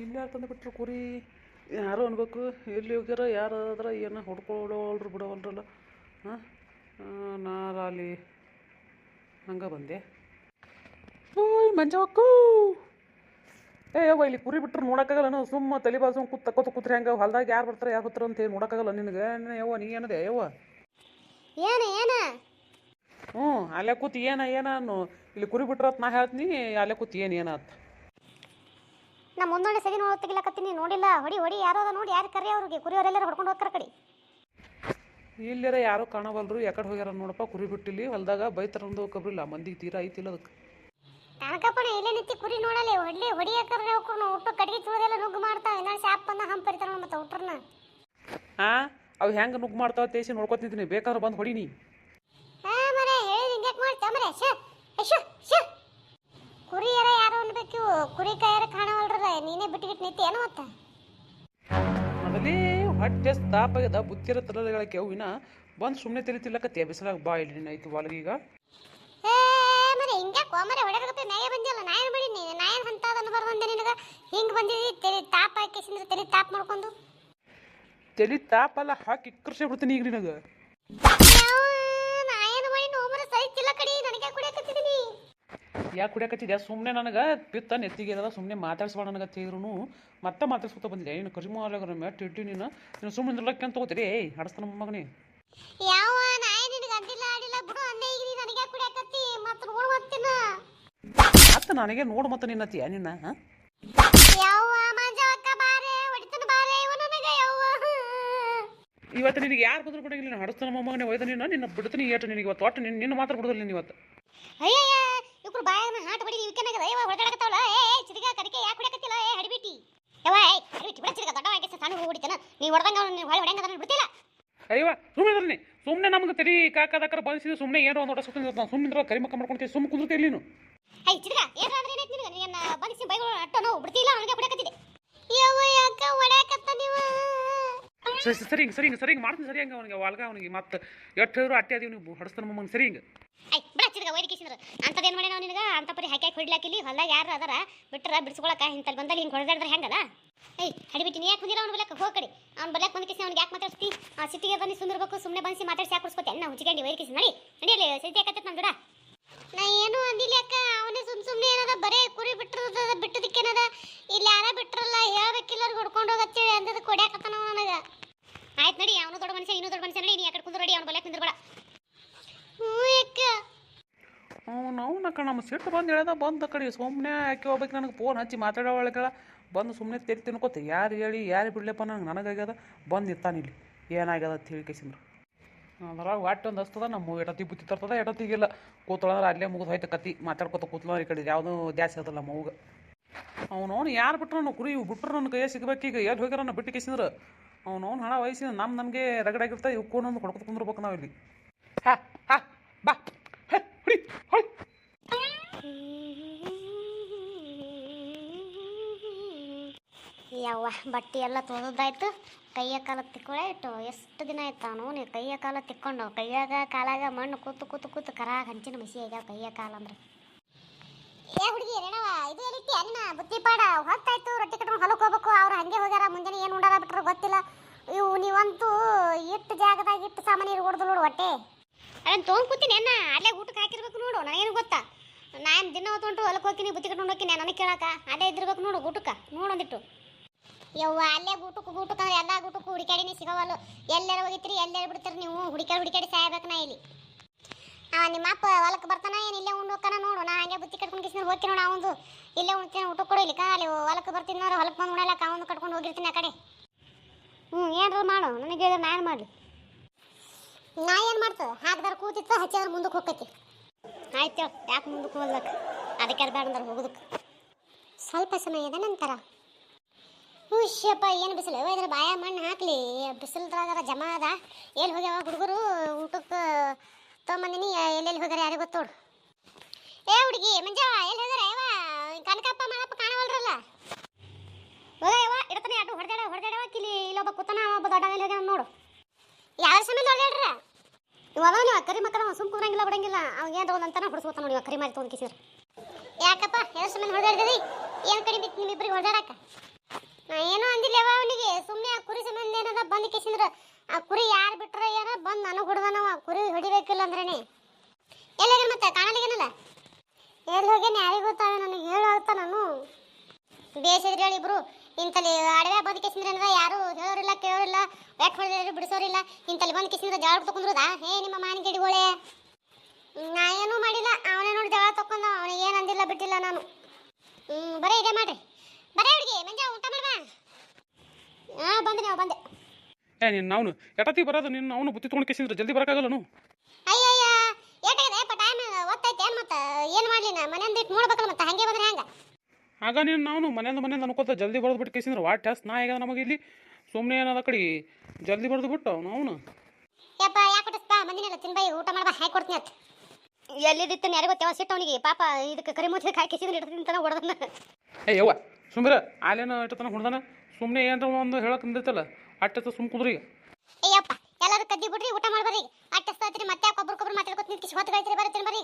ಇಲ್ಲಿ ಯಾರು ತಂದು ಬಿಟ್ರು ಕುರಿ? ಯಾರು ಅನ್ಬೇಕು? ಎಲ್ಲಿ ಹೋಗ್ಯಾರ ಯಾರು ಅದ್ರ ಏನು ಹೊಡ್ಕೊಳ್ಳೋಲ್ರು ಬಿಡವಲ್ರಲ್ಲ. ಹಾಂ ನಾರ ಅಲ್ಲಿ ಹಂಗೆ ಬಂದೆ. ಓಯ್ ಮಂಜವಕ್ಕು ಏ ಯವ್ವ ಇಲ್ಲಿ ಕುರಿ ಬಿಟ್ರೆ ನೋಡಕ್ಕಾಗಲ್ಲ ಸುಮ್ಮ ತಲೆ ಬಾಸು ಕೂತ್ ತಕೋತ ಕೂತ್ರಿ ಹಂಗೆ. ಹೊಲ್ದಾಗ ಯಾರು ಬರ್ತಾರೆ ಯಾರು ಬರ್ತಾರೆ ಅಂತ ಹೇಳಿ ನೋಡಕ್ಕಾಗಲ್ಲ ನಿನಗೆ. ಯವ್ವ ನೀ ಏನದೆ ಯವ್ವ? ಏನ ಏನ? ಹ್ಞೂ ಅಲ್ಲೇ ಕೂತು ಏನ ಏನ ಅನ್ನು. ಇಲ್ಲಿ ಕುರಿ ಬಿಟ್ರತ್ ನಾ ಹೇಳ್ತೀನಿ ಅಲ್ಲೇ ಕೂತು ಏನು ಏನಾತ್ ನಾ ಮುಂದೊಂಡೆ ಸದಿ ನೋಡ್ ತೆಗಿಲಕತ್ತೀನಿ ನೋಡಿಲ್ಲ. ಹೊಡಿ ಹೊಡಿ ಯಾರೋ ಅದ ನೋಡಿ ಯಾರು ಕರಿ ಅವ್ರಿಗೆ? ಕುರಿಯವರೆಲ್ಲರೂ ಹೊಡ್ಕೊಂಡು ಹೋಗ್ತಾರೆ ಕಡಿ. ಇಲ್ಲಿರ ಯಾರು ಕಾಣವಲ್ರು ಯಾಕಡೆ ಹೋಗ್ಯಾರ ನೋಡಪ್ಪ ಕುರಿ ಬಿಟ್ಟಿಲ್ಲಿ ಹೊಲ್ದಾಗ ಒಂದು ಕಬ್ರಿಲ್ಲ ಮಂದಿಗೆ ತೀರಾ ಐತಿಲ್ಲ ಅದಕ್ಕೆ ಕನಕಪ್ಪಣ ಇಲ್ಲೇ ನಿಂತಿ ಕುರಿ ನೋಡಲ್ಲ ಹೊಡ್ಲಿ ಹೊಡಿಯಕರ ಹೋಗ್ಕೊಂಡು ಒಟ್ಟು ಕಡಿಗೆ ಚೂರೆಲ್ಲ ನುಗ್ಗು ಮಾಡ್ತಾವ ಇನ್ನ ಶಾಪ್ ಬಂದ ಹಂಪರಿತಾರ ಮತ್ತೆ ಹುಟ್ರನ್ನ ಆ? ಅವು ಹೆಂಗೆ ನುಗ್ಗು ಮಾಡ್ತಾವ ತೇಸಿ ನೋಡ್ಕೊತಿದ್ದೀನಿ ಬೇಕಾದ್ರೆ ಬಂದು ಹೊಡಿನಿ ಹಾ ಮರೆ ಹೇಳಿ ಹಿಂಗೆ ಮಾಡ್ತಾ ಮರೆ ಶ ಶ ಶ ಕುರಿಯರ ಯಾರು ಅನ್ಬೇಕು ಕುರಿ ಕಾಯರ ಬಿಟ್ಟಿಗಿಟ್ಟು ನಿಂತಿ ಏನೋ ಮತ್ತ? ಮೊದಲೇ ಹೊಟ್ಟೆ ಸ್ಥಾಪಕದ ಬುತ್ತಿರ ತಲೆಗಳ ಕೆವಿನ ಬಂದು ಸುಮ್ಮನೆ ತಿಳಿತಿಲ್ಲಕತ್ತೆ ಬಿಸಿಲಾಗ ಬಾ ಇಲ್ಲಿ ಹೊಲಗೀಗ ಏ ಮರೆ ಹಿಂಗ ಕೋಮರೆ ಹೊಡೆಯಕತ್ತೆ ನಾಯ ಬಂದಿಲ್ಲ ನಾಯನ್ ಮಾಡಿ ನಾಯನ್ ಅಂತ ಅದನ್ನು ಬರ್ದಂದೆ ನಿನಗ. ಹಿಂಗ್ ಬಂದಿದಿ ತೆಲಿ ತಾಪ ಹಾಕಿಸಿಂದ್ರೆ ತೆಲಿ ತಾಪ್ ಮಾಡ್ಕೊಂಡು. ತಲೆ ತಾಪಲ್ಲ ಹಾಕಿ ಕೃಷಿ ಬಿಡ್ತೀನಿ ಈಗ ನಿನಗೆ ನಾಯನ್ ಮಾಡಿ ನೋಮರ ಸಹಿತಿಲ್ಲ ಕಡಿ ನನಗೆ ಕುಡಿಯಕತ್ತಿದ್ದೀನಿ ಯಾಕೆ ಕುಡಿಯಕತ್ತಿದ್ಯಾ? ಸುಮ್ಮನೆ ನನಗೆ ಪಿತ್ತ ನೆತ್ತಿಗೆ ಅದ ಸುಮ್ಮನೆ ಮಾತಾಡ್ಸ್ಬೇಡ ನನಗೆ ತಿಳಿದ್ರು ಮತ್ತೆ ಮಾತಾಡ್ಸ್ಕೊತ ಬಂದಿದ್ದೆ. ಏನು ಕರಿಮು ಆಗರ ಮ್ಯಾಟ್ ಇಟ್ಟು ನೀನು? ನೀನು ಸುಮ್ಮನೆ ನಿಲ್ಲಕ್ಕೆ ಅಂತ ತಗೋತೀರಿ ಏಯ್ ಹಡಸ್ತಾನ ಮಗನೇ. ಯಾವ ನಾಯ ನಿನಗೆ ಬಿಡು ಈಗ ನನಗೆ ಕುಡಿಯಕತ್ತಿ ಮತ್ತೆ ನೋಡ್ ಮತ್ತಿನ ಮತ್ತೆ ನನಗೆ ನೋಡು ಮತ್ತೆ ನಿನ್ನತ್ತೀಯ ನಿನ್ನ ಯಾವ ಮಂಜವಕ್ಕ ಬಾರೆ ಹೊಡಿತನ ಬಾರೆ ಇವ ನನಗೆ ಯವ್ವ. ಇವತ್ತು ನಿನಗೆ ಯಾರು ಬಂದ್ರು ಬಿಡಂಗಿಲ್ಲ ನಾನು ಹಡಸ್ತಾನ ಮೊಮ್ಮಗನೇ ಒಯ್ದ ನೀನು ನಿನ್ನ ಬಿಡ್ತೀನಿ ಏಟು ನಿನಗೆ ಇವತ್ತು ಒಟ್ಟು ನಿನ್ನ ನಿನ್ನ ಮಾತ್ರ ಬಿಡೋದಿಲ್ಲ ನೀನು ಇವತ್ತು. ಅಯ್ಯಯ್ಯ ಬಾಯನ ಹಾಟ್ ಬಡಿ ವಿಕನಾಗದ ಯವ್ವ ಹೊರಗಡಕತ್ತಾವಳ ಏ ಏ, ಚಿರಿಗ ಕಡಿಕೆ ಯಾಕೆ ಹೊಡಕತ್ತಿಲ್ಲ ಏ ಹಡಿಬಿಟ್ಟಿ ಯವ್ವ ಏ ಹಡಿಬಿಟ್ಟಿ ಬಿಡ ಚಿರಿಗ ದೊಡ್ಡವಾಗಿ ಸಣ್ಣ ಹುಡುಗ ಹೊಡಿತಾನ. ನೀ ಹೊಡೆದಂಗ ನೀ ಹೊಳೆ ಹೊಡೆಯಂಗ ಅದನ್ನ ಬಿಡ್ತಿಲ್ಲ ಅಯ್ಯವ ಸುಮ್ಮನೆ ಸುಮ್ಮನೆ ನಮ್ಗೆ ತರಿ ಕಾಕದಾಕರ ಬಂದಿಸಿದ್ರೆ ಸುಮ್ಮನೆ ಏನೋ ಒಂದು ಹೊಡೆ ಸುಮ್ಮನೆ ಇರ್ತಾನೆ. ಸುಮ್ಮನೆ ಕರಿಮಕ್ಕ ಮಾಡ್ಕೊಂತೀವಿ ಸುಮ್ಮನೆ ಕುಂದಿರ್ತೀವಿ ನೀನು ಐ ಚಿರಿಗ ಏನೋ ಅಂದ್ರೆ ಏನೈತಿ ನಿನಗ? ನಿನ್ನ ಬಂದಿಸಿ ಬೈಗಳು ಅಟ್ಟ ನೋವು ಬಿಡ್ತಿಲ್ಲ ಅವನಿಗೆ ಕುಡಿಯಕತ್ತಿದೆ ಯವ್ವ ಯಾಕ ಹೊಡ್ಯಾಕತ್ತ ನೀವು? ಸರಿ ಸರಿ ಹಿಂಗೆ ಸರಿ ಸರಿ ಮಾಡ್ತೀನಿ ಸರಿ ಹಂಗೆ ಅವನಿಗೆ ವಾಲ್ಗ ಅವನಿಗೆ ಮತ್ತೆ ಎಷ್ಟು ಹೇಳಿದ್ರು ಅಟ್ಟೆ ಅದೀವಿ ನೀವು ಹಡಸ್ತಾನ ಮಮ್ಮಂಗೆ ಸರಿ ಹಿಂಗೆ. ಐ ಬಿಡ ಚಿರ್ಗ ಏನು ಅಂತದೇನ್ ನಿನಗೆ? ನಾವು ಅಂತ ಪರಿ ಹಾಕಿ ಹೊಡ್ಲಾಕಿಲಿ ಹೊಲ್ದಾಗ ಯಾರು ಅದರ? ಬಿಟ್ರ ಬಿಡಿಸ್ಕೊಳಕ ಇಂತಲ್ಲಿ ಬಂದಲ್ಲಿ ಹಿಂಗೆ ಹೊಡೆದಾಡಿದ್ರೆ ಹೆಂಗಲ್ಲ ಐ ಹಡಿಬಿಟ್ಟು ನೀ ಯಾಕೆ ಬಂದಿರ ಅವ್ನ ಬಲಕ್ಕೆ ಹೋಗಿ ಅವ್ನು ಬಲಕ್ಕೆ ಬಂದ ಕಿಸಿ ಅವ್ನಿಗೆ ಯಾಕೆ ಮಾತಾಡ್ತಿ ಆ ಸಿಟಿಗೆ ಬಂದು ಸುಂದರಬೇಕು ಸುಮ್ಮನೆ ಬಂದು ಮಾತಾಡ್ಸಿ ಯಾಕೆ ಕುಡಿಸ್ಕೊತೆ? ಅನ್ನ ಹುಚ್ಚಿಗಂಡಿ ಕಿಸಿ ನಡಿ. ನಡಿಯಲ್ಲಿ ಸತಿ ಯಾಕತ್ತೆ ನಮ್ಮ ದುಡ ನಾ ಏನು ಅಂದಿಲ್ಲ ಅಕ್ಕ, ಅವನೇ ಸುಮ್ ಸುಮ್ಮನೆ ಏನದ ಬರೇ ಕುರಿ ಬಿಟ್ಟಿರೋದ ಬಿಟ್ಟದಕ್ಕೇನದ ಇಲ್ಲಿ ಯಾರ ಬಿಟ್ರಲ್ಲ ಹೇಳ್ಬೇಕಿಲ್ಲ ಹೊಡ್ಕೊಂಡು ಹೋಗತ್ತೇಳಿ ಅಂದದ ಕೊಡ್ಯಾಕತ್ತಾನ ನನಗ ಆಯ್ತು ನಡಿ ಅವನು ದೊಡ್ಡ ಮನುಷ್ಯ ಇನ್ನೂ ದೊಡ್ಡ ಮನುಷ್ಯ ನಡಿ ನೀ ಯಾಕಡೆ ಕುಂದ್ರ ನಡಿ ಅವ್ನ ಬಲಕ್ಕೆ ನಿಂದ್ರಬೇಡ ಹ್ಞೂ ಅಕ್ಕ ಅವನ ಕಣ ನಮ್ಮ ಸಿಟ್ಟು ಬಂದು ಹೇಳ್ದ, ಬಂದ ಕಡೆ ಸುಮ್ಮನೆ ಯಾಕೆ ಹೋಗ್ಬೇಕು ನನಗೆ? ಫೋನ್ ಹಚ್ಚಿ ಮಾತಾಡೋ ಬಂದು ಸುಮ್ಮನೆ ತೆರಿ ತಿನ್ಕೋತ. ಯಾರು ಹೇಳಿ, ಯಾರು ಬಿಡ್ಲಪ್ಪ ನನಗೆ? ನನಗಾಗ್ಯದ? ಬಂದು ಇರ್ತಾನೆ ಇಲ್ಲಿ. ಏನಾಗ್ಯದ ಅಂತ ಹೇಳಿ ಕೇಸಿಂದ್ರು. ಅದ್ರಾಗ ವಾಟ್ ಒಂದು ಹಸ್ತದ, ನಮ್ಮ ಎಡತಿ ಬುತ್ತಿ ತರ್ತದ ಎಡತಿಗಿಲ್ಲ ಕೂತಳಂದ್ರೆ ಅಲ್ಲೇ ಮುಗಿದು ಹೋಯ್ತು ಕತ್ತಿ. ಮಾತಾಡ್ಕೊತ ಕೂತ್ಲ ಈ ಕಡೆ. ಯಾವುದೂ ದ್ಯಾಸ್ ಅದಲ್ಲ ನಮ್ಮ ಅವ್ಗ ಯಾರು ಬಿಟ್ರು ನಾನು ಕುರಿ? ಬಿಟ್ರು ನನ್ನ ಕೈಯ ಸಿಗ್ಬೇಕು ಈಗ. ಎಲ್ಲಿ ಹೋಗ್ಯಾರ ನನ್ನ ಬಿಟ್ಟು ಕೇಸಿಂದ್ರೆ. ಅವ್ನು ಅವ್ನು ಹಣ ವಯಸ್ಸಿನ ನಮ್ಮ ನಮಗೆ ರಗಡಾಗಿರ್ತಾ ಇವ್ಕೊಂಡೊಂದು ಕೊಡ್ಕೊತ ಕುಂದಿರ್ಬೇಕು ನಾವು ಇಲ್ಲಿ ಹಾ ಹಾ, ಬಾ. ಯವ್ವ, ಬಟ್ಟೆ ಎಲ್ಲ ತೊಳೆದಾಯ್ತು ಕೈಯ ಕಾಲ ತಿಕ್ಕೊಳೆ ಇಟ್ಟು ಎಷ್ಟು ದಿನ ಆಯ್ತು ನೀವು ಕೈಯ ಕಾಲ ತಿಕ್ಕೊಂಡು, ಕೈಯಾಗ ಕಾಲಾಗ ಮಣ್ಣು ಕೂತು ಕೂತು ಕೂತು ಕರಾಗ ಹಂಚಿನ ಮಸಿ ಆಗ್ಯಾವ ಕೈಯ ಕಾಲ ಅಂದ್ರೆ. ಏ ಹುಡುಗಿ ರೇಣವ, ಇದು ರೀತಿ ಅನ್ನ ಬುತ್ತಿ ಪಾಡ. ಹೊತ್ತಾಯ್ತು, ರೊಟ್ಟಿ ಕಟ್ಕೊಂಡು ಹೊಲಕ್ಕೆ ಹೋಗ್ಬೇಕು. ಅವ್ರು ಹಂಗೆ ಹೋಗ್ಯಾರ, ಮುಂಜಾನೆ ಏನು ಉಂಡಾರ ಬಿಟ್ರು ಗೊತ್ತಿಲ್ಲ. ಇವು ನೀವಂತೂ ಇಟ್ಟು ಜಾಗದಾಗ ಇಟ್ಟು ಸಾಮಾನು ಇರ್ಕೊಡ್ದು ನೋಡು ಹೊಟ್ಟೆ. ಅದನ್ನ ತೊಗೊಂಡು ಕೂತೀನಿ ಅನ್ನ ಅಲ್ಲೇ ಊಟಕ್ಕೆ ಹಾಕಿರ್ಬೇಕು ನೋಡು, ನನಗೇನು ಗೊತ್ತಾ? ನಾನು ದಿನ ಹೊತ್ಕೊಂಡು ಹೊಲಕ್ಕೆ ಹೋಗ್ತೀನಿ, ಬುತ್ತಿ ಕಟ್ಕೊಂಡು ಹೋಗ್ತೀನಿ, ನನಗೆ ಕೇಳಕ. ಅದೇ ಇದ್ದಿರ್ಬೇಕು ನೋಡು ಊಟಕ್ಕೆ ನೋಡೊಂದಿಟ್ಟು. ಯವ್ವ, ಅಲ್ಲೇ ಊಟಕ್ಕೆ ಊಟಕ್ಕೆ ಅಂದ್ರೆ ಎಲ್ಲ ಗುಟುಕು ಹುಡುಕಾಡಿನೇ ಸಿಗೋವಲ್ಲು. ಎಲ್ಲೆಲ್ಲ ಹೋಗಿತ್ರಿ ಎಲ್ಲೆಲ್ಲ ಬಿಡ್ತೀರಿ ನೀವು? ಹುಡುಕಾಡಿ ಹುಡುಕಾಡಿ ಸಾಯ್ಬೇಕು ನಾ ಇಲ್ಲಿ. ಆ ನಿಮ್ಮ ಅಪ್ಪ ಹೊಲಕ್ಕೆ ಬರ್ತಾನ ಏನು ಇಲ್ಲೇ ಉಂಡು ನೋಡು. ನಾ ಹಂಗೆ ಬುತ್ತಿ ಕಟ್ಕೊಂಡು ಕಿಸ್ಕೊಂಡು ಹೋಗ್ತೀನಿ ನೋಡು ಅವಂದು. ಇಲ್ಲೇ ಉಣ್ತೀನಿ ಊಟ ಕೊಡು ಇಲ್ಲಿ. ಕಾಲಿ ಹೊಲಕ್ಕೆ ಬರ್ತೀನಿ ನೋಡು ಹೊಲಕ್ಕೆ ಬಂದು ಉಣಲಕ್ಕ ಅವಂದು ಕಟ್ಕೊಂಡು ಹೋಗಿರ್ತೀನಿ ಆ ಕಡೆ. ಹ್ಞೂ ಏನ್ರ ಮಾಡು? ನನಗೆ ನಾನು ಮಾಡಲಿ. ನಾ ಏನು ಮಾಡ್ತದೆ ಹಾಕಿದ್ರೆ ಕೂತಿತ್ತು, ಹಚ್ಚಿದ್ರೆ ಮುಂದಕ್ಕೆ ಹೋಗ್ತೈತಿ. ಆಯ್ತು, ಯಾಕೆ ಮುಂದಕ್ಕೆ ಹೋಗ್ಲಕ್ಕ ಅದಕ್ಕೆ ಬೇಡ ಅಂದ್ರೆ ಹೋಗೋದಕ್ಕೆ. ಸ್ವಲ್ಪ ಸಮಯದ ನಂತರ. ಹುಷ್ಯಪ್ಪ, ಏನು ಬಿಸಿಲು? ಇದ್ರ ಬಾಯ ಮಣ್ಣು ಹಾಕ್ಲಿ. ಬಿಸಿಲ್ದ್ರಾಗರ ಜಮಾ ಅದ. ಎಲ್ಲಿ ಹೋಗ್ಯಾವ ಹುಡುಗರು? ಊಟಕ್ಕೆ ತೊಗೊಂಬಂದಿನಿ. ಎಲ್ಲೆಲ್ಲಿ ಹೋಗ್ಯಾರ ಯಾರಿಗೆ ಗೊತ್ತೋಡು. ಏ, ಹುಡುಗಿ, ಮಂಜ, ಎಲ್ಲಿ ಹೋಗ್ಯಾರ? ಯವ್ವ, ಕನಕಪ್ಪ ಮಾಡಪ್ಪ ಕಾಣವಲ್ರಲ್ಲ. ಹೋಗ ಯವ್ವ ಇಡತಾನೆ ಅಡ್ಡು ಹೊಡೆದಾಡ ಹೊಡೆದಾಡವ ಕಿಲಿ ಇಲ್ಲೊಬ್ಬ ಕೂತಾನ, ಒಬ್ಬ ದೊಡ್ಡ ಮೇಲೆ ಹೋಗ್ಯಾನ ನೋಡು. ಯಾವ ಸಮಯ? ಅದಾವ ನೀವು ಕರಿ ಮಕ್ಕಳ ಸುಮ್ ಕೂರಂಗಿಲ್ಲ, ಬಿಡಂಗಿಲ್ಲ. ಅವಾಗ ಏನ್ ಒಂದು ಅಂತಾನ ನೋಡಿ ಅಕ್ಕರಿ ಕರಿ ಮಾರಿ ತೊಗೊಂಡು ಕಿಸಿರ್ ಯಾಕಪ್ಪ ಎರಡು ಸಮಯ ಹೊಡೆದಿ ಏನು ಕಡಿಮೆ ಬಿತ್ತು ನಿಮ್ಮಿಬ್ರಿಗೆ ಹೊಡೆದಾಡಕ? ನಾ ಏನೋ ಅಂದಿಲ್ಲವ ಅವನಿಗೆ. ಸುಮ್ಮನೆ ಆ ಕುರಿ ಸಂಬಂಧ ಏನದ ಬಂದು ಕಿಸಿದ್ರ ಆ ಕುರಿ ಯಾರು ಬಿಟ್ರ ಏನೋ ಬಂದು ನನಗೆ ಹೊಡೆದಾನವ. ಕುರಿ ಹೊಡಿಬೇಕಿಲ್ಲ ಅಂದ್ರೇನೆ ಎಲ್ಲಿ ಮತ್ತೆ ಕಾಣಲಿಗೇನಲ್ಲ ಎಲ್ಲಿ ಹೋಗ್ಯಾನ ಯಾರಿಗೂ ಗೊತ್ತಾವೆ ನನಗೆ ಹೇಳಾಗ್ತಾ ನಾನು ಬೇಸಿದ್ರೆ ಹೇಳಿ ಇಬ್ರು ಇಂತಲ್ಲಿ ಅಡವೆ ಬಂದು ಕೇಸಿಂದ್ರ ಯಾರು ಹೇಳೋರಿಲ್ಲ ಕೇಳೋರಿಲ್ಲ ಯಾಕೆ ಹೊಡೆದ್ರು ಬಿಡಿಸೋರಿಲ್ಲ. ಇಂತಲ್ಲಿ ಬಂದು ಕೇಸಿಂದ್ರ ಜಗಳ ತಕೊಂಡ್ರದ? ಹೇ ನಿಮ್ಮ ಮಾನಿಗೆಡಿಗಳೇ ನಾ ಏನೂ ಮಾಡಿಲ್ಲ ಅವನೇ ನೋಡಿ ಜಗಳ ತಕೊಂಡ ಅವನಿಗೆ ಏನು ಅಂದಿಲ್ಲ ಬಿಟ್ಟಿಲ್ಲ ನಾನು. ಹ್ಞೂ ಬರೀ ಇದೆ ಮಾಡ್ರಿ. ಬರೇ ಹುಡುಗಿ ಮಂಜ ಊಟ ಮಾಡ್ವಾ? ಹಾಂ ಬಂದೆ ನಾವು ಬಂದೆ. ಏ ನಿನ್ನ ಅವನು ಎಟತಿ ಬರೋದು ನಿನ್ನ ಅವನು ಬುತ್ತಿ ತೊಗೊಂಡು ಕೇಸಿದ್ರೆ ಜಲ್ದಿ ಬರೋಕ್ಕಾಗಲ್ಲನು ಅಯ್ಯಯ್ಯ ಏಟಾಗಿದೆ ಟೈಮ್ ಒತ್ತೈತೆ ಏನು ಮತ್ತೆ ಏನು ಮಾಡಲಿ ನಾ ಮನೆಯಿಂದ ಇಟ್ಟು ನೋಡ್ಬೇಕಲ್ಲ ಮತ್ತೆ ಹಾಗೆ ಬಂದ್ರೆ ಹೆಂಗೆ? ಆಗ ನೀನು ಅವನು ಮನೆಯಿಂದ ಮನೆಯಿಂದ ಅನ್ಕೋತ ಜಲ್ದಿ ಬರೆದು ಬಿಟ್ಟು ಕೇಸಿದ್ರೆ ವಾಟ್ ಟೆಸ್ಟ್ ನಾ ಈಗ ನಮಗೆ ಇಲ್ಲಿ ಸುಮ್ಮನೆ ಏನದ ಕಡೆ ಜಲ್ದಿ ಬರೆದು ಬಿಟ್ಟು ಅವನು ಅವನು. ಯಪ್ಪ ಯಾಕೆ ಕೊಟ್ಟಿಸ್ಪಾ ಮಂದಿನೆಲ್ಲ ತಿನ್ಬೈ ಊಟ ಮಾಡ್ಬಾ ಹಾಕಿ ಕೊಡ್ತೀನಿ ಅಂತ ಎಲ್ಲಿದ್ದಿತ್ತು ಯಾರಿಗೂ ತೆವ ಸಿಟ್ಟು ಅವನಿಗೆ. ಪಾಪ ಇದಕ್ಕೆ ಕರಿ ಮುಚ್ಚಿಗೆ ಹಾಕಿ ಕೆಸಿದ್ರೆ ಇಡ್ತೀನಿ ತನ ಹೊಡೆದನ್ನ ಏ ಯವ್ವ ಸುಮ್ರ ಆಲೇನ ಇಟ್ಟತನ ಹೊಡ್ದಾನ. ಸುಮ್ಮನೆ ಏನಾರ ಒಂದು ಹೇಳಕ್ಕೆ ನಿಂದಿರ್ತಲ್ಲ ಅಟ್ಟತ್ತ ಸುಮ್ ಕುದ್ರಿ ಏಯಪ್ಪ ಎಲ್ಲರೂ ಕದ್ದಿ ಬಿಡ್ರಿ ಊಟ ಮಾಡ್ಬರ್ರಿ ಅಟ್ಟಸ್ತಾತ್ರಿ ಮತ್ತೆ ಯಾಕೆ ಒಬ್ರಿಗೊಬ್ರು ಮಾತಾಡ್ಕೊತ ನಿಂತು ಹೊತ್ತು ಗಾಯ್ತಿರಿ ಬರ್ತೀನಿ ಬರ್ರಿ